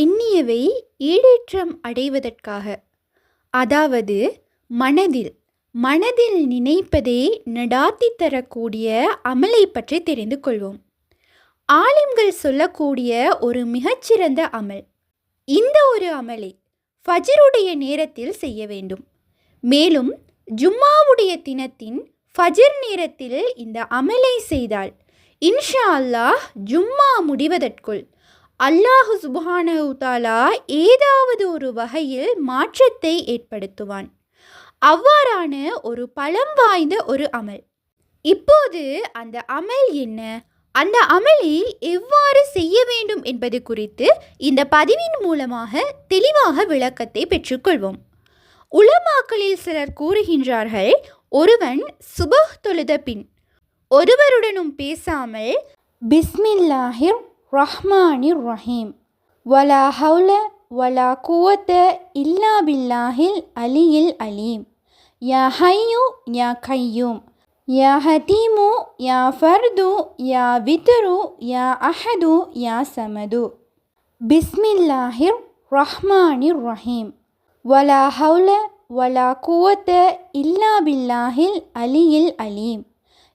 எண்ணியவை ஈடேற்றம் அடைவதற்காக. அதாவது மனதில் மனதில் நினைப்பதே நடாத்தி தரக்கூடிய அமலை பற்றி தெரிந்து கொள்வோம். ஆலிம்கள் சொல்லக்கூடிய ஒரு மிகச்சிறந்த அமல். இந்த ஒரு அமலை ஃபஜ்ருடைய நேரத்தில் செய்ய வேண்டும். மேலும் ஜும்மாவுடைய தினத்தின் ஃபஜர் நேரத்தில் இந்த அமலை செய்தால் இன்ஷா அல்லாஹ் ஜும்மா முடிவதற்குள் அல்லாஹு சுபானஹூதாலா ஏதாவது ஒரு வகையில் மாற்றத்தை ஏற்படுத்துவான். அவ்வாறான ஒரு பலம் வாய்ந்த ஒரு அமல். இப்போது அந்த அமல் என்ன? அந்த அமலை எவ்வாறு செய்ய வேண்டும் என்பது குறித்து இந்த பதிவின் மூலமாக தெளிவாக விளக்கத்தை பெற்றுக்கொள்வோம். உலமாக்களில் சிலர் கூறுகின்றார்கள் ஒருவன் சுபஹ் தொழுத பின் ஒருவருடனும் பேசாமல் பிஸ்மில்லாஹிர் الرحمن الرحيم ولا حول ولا قوة إلا بالله العلي العليم يا حي يا قيوم يا حتيم يا فرد يا بتر يا أحد يا سمد بسم الله الرحمن الرحيم ولا حول ولا قوة إلا بالله العلي العليم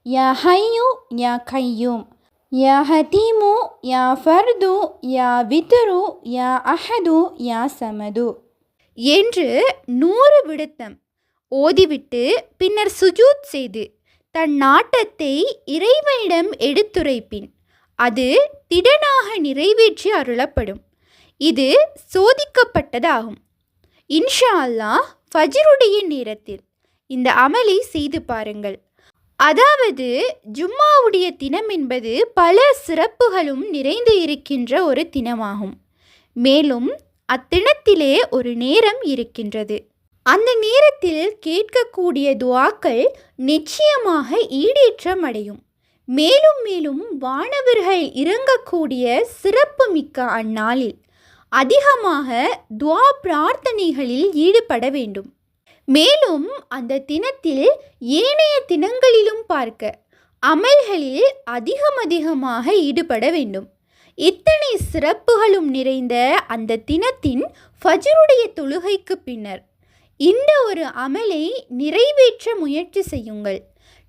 يا حي يا قيوم யா ஹதீமு யா ஃபர்து யா வித்ரு யா அஹது யா சமது. என்று நூறு விடுத்தம் ஓதிவிட்டு பின்னர் சுஜூத் செய்து தன் நாட்டத்தை இறைவனிடம் எடுத்துரைப்பின். அது திடனாக நிறைவேற்றி அருளப்படும். இது சோதிக்கப்பட்டதாகும். இன்ஷா அல்லாஹ் ஃபஜ்ருடைய நேரத்தில் இந்த அமலை செய்து பாருங்கள். அதாவது ஜும்மாவுடைய தினம் என்பது பல சிறப்புகளும் நிறைந்து இருக்கின்ற ஒரு தினமாகும். மேலும் அத்தினத்திலே ஒரு நேரம் இருக்கின்றது. அந்த நேரத்தில் கேட்கக்கூடிய துவாக்கள் நிச்சயமாக ஈடேற்றம் அடையும். மேலும் மேலும் வானவர்கள் இறங்கக்கூடிய சிறப்பு மிக்க அந்நாளில் அதிகமாக துவா பிரார்த்தனைகளில் ஈடுபட வேண்டும். மேலும் அந்த தினத்தில் ஏனைய தினங்களிலும் பார்க்க அமல்களில் அதிகம் அதிகமாக ஈடுபட வேண்டும். இத்தனை சிறப்புகளும் நிறைந்த அந்த தினத்தின் ஃபஜருடைய தொழுகைக்கு பின்னர் இந்த ஒரு அமலை நிறைவேற்ற முயற்சி செய்யுங்கள்.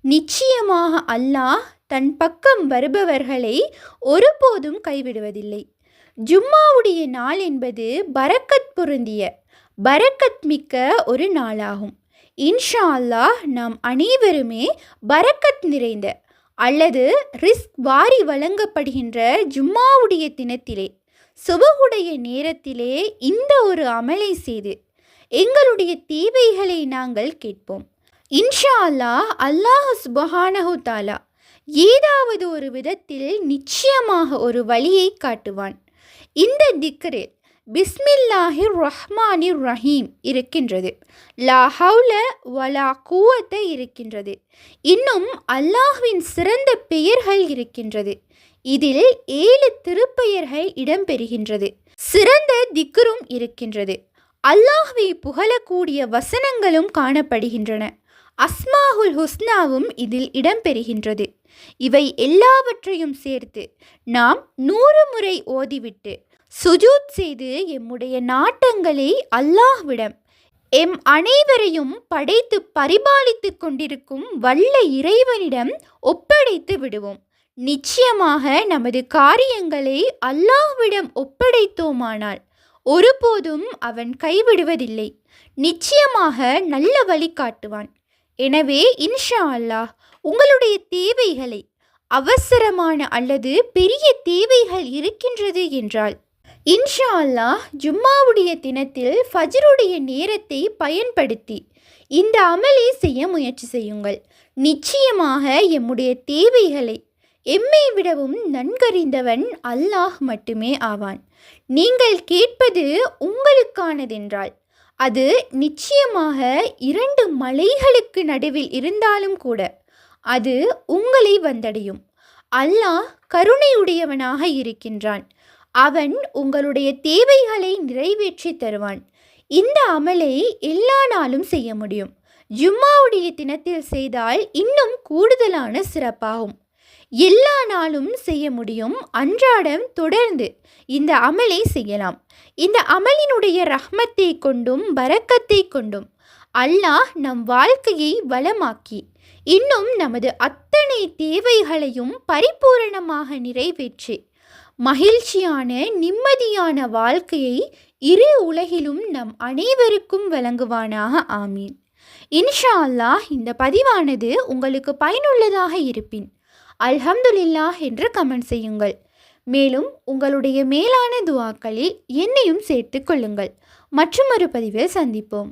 நிச்சயமாக அல்லாஹ் தன் பக்கம் வருபவர்களை ஒருபோதும் கைவிடுவதில்லை. ஜும்மாவுடைய நாள் என்பது பரக்கத் பொருந்திய பரக்கத் மிக்க ஒரு நாளாகும். இன்ஷா அல்லாஹ் நாம் அனைவருமே பரக்கத் நிறைந்த அல்லது ரிஸ்க் வாரி வழங்கப்படுகின்ற ஜும்மாவுடைய தினத்திலே சுபகுடைய நேரத்திலே இந்த ஒரு அமலை செய்து எங்களுடைய தேவைகளை நாங்கள் கேட்போம். இன்ஷா அல்லாஹ் அல்லாஹ் சுபஹானஹு தாலா ஏதாவது ஒரு விதத்தில் நிச்சயமாக ஒரு வழியை காட்டுவான். இந்த திக்கரில் பிஸ்மில்லாஹிர் ரஹ்மானிர் ரஹீம் இருக்கின்றது. லா ஹவுல வலா கூவத்தை இருக்கின்றது. இன்னும் அல்லாஹ்வின் சிறந்த பெயர்கள் இருக்கின்றது. இதில் ஏழு திருப்பெயர்கள் இடம்பெறுகின்றது. சிறந்த திக்கரும் இருக்கின்றது. அல்லாஹ்வை புகழக்கூடிய வசனங்களும் காணப்படுகின்றன. அஸ்மாஹுல் ஹுஸ்னாவும் இதில் இடம்பெறுகின்றது. இவை எல்லாவற்றையும் சேர்த்து நாம் நூறு முறை ஓதிவிட்டு சுஜூத் செய்து எம்முடைய நாட்டங்களை அல்லாஹ்விடம் எம் அனைவரையும் படைத்து பரிபாலித்து கொண்டிருக்கும் வல்ல இறைவனிடம் ஒப்படைத்து விடுவோம். நிச்சயமாக நமது காரியங்களை அல்லாஹ்விடம் ஒப்படைத்தோமானால் ஒருபோதும் அவன் கைவிடுவதில்லை. நிச்சயமாக நல்ல வழி காட்டுவான். எனவே இன்ஷா அல்லாஹ் உங்களுடைய தேவைகளை அவசரமான அல்லது பெரிய தேவைகள் இருக்கின்றது என்றால் இன்ஷா அல்லாஹ் ஜும்மாவுடைய தினத்தில் ஃபஜ்ருடைய நேரத்தை பயன்படுத்தி இந்த அமலை செய்ய முயற்சி செய்யுங்கள். நிச்சயமாக எம்முடைய தேவைகளை எம்மை விடவும் நன்கறிந்தவன் அல்லாஹ் மட்டுமே ஆவான். நீங்கள் கேட்பது உங்களுக்கானதென்றால் அது நிச்சயமாக இரண்டு மலைகளுக்கு நடுவில் இருந்தாலும் கூட அது உங்களை வந்தடையும். அல்லாஹ் கருணையுடையவனாக இருக்கின்றான். அவன் உங்களுடைய தேவைகளை நிறைவேற்றி தருவான். இந்த அமலை எல்லா நாளும் செய்ய முடியும். ஜும்மாவுடைய தினத்தில் செய்தால் இன்னும் கூடுதலான சிறப்பாகும். எல்லா நாளும் செய்ய முடியும். அன்றாடம் தொடர்ந்து இந்த அமலை செய்யலாம். இந்த அமலினுடைய ரஹ்மத்தை கொண்டும் பரக்கத்தை கொண்டும் அல்லாஹ் நம் வாழ்க்கையை வளமாக்கி இன்னும் நமது அத்தனை தேவைகளையும் பரிபூரணமாக நிறைவேற்றி மகிழ்ச்சியான நிம்மதியான வாழ்க்கையை இரு உலகிலும் நம் அனைவருக்கும் வழங்குவானாக ஆமீன். இன்ஷா அல்லாஹ் இந்த பதிவானது உங்களுக்கு பயனுள்ளதாக இருப்பின் அல்ஹம்துலில்லா என்று கமெண்ட் செய்யுங்கள். மேலும் உங்களுடைய மேலான துவாக்களில் என்னையும் சேர்த்து கொள்ளுங்கள். மற்றும் ஒரு பதிவில் சந்திப்போம்.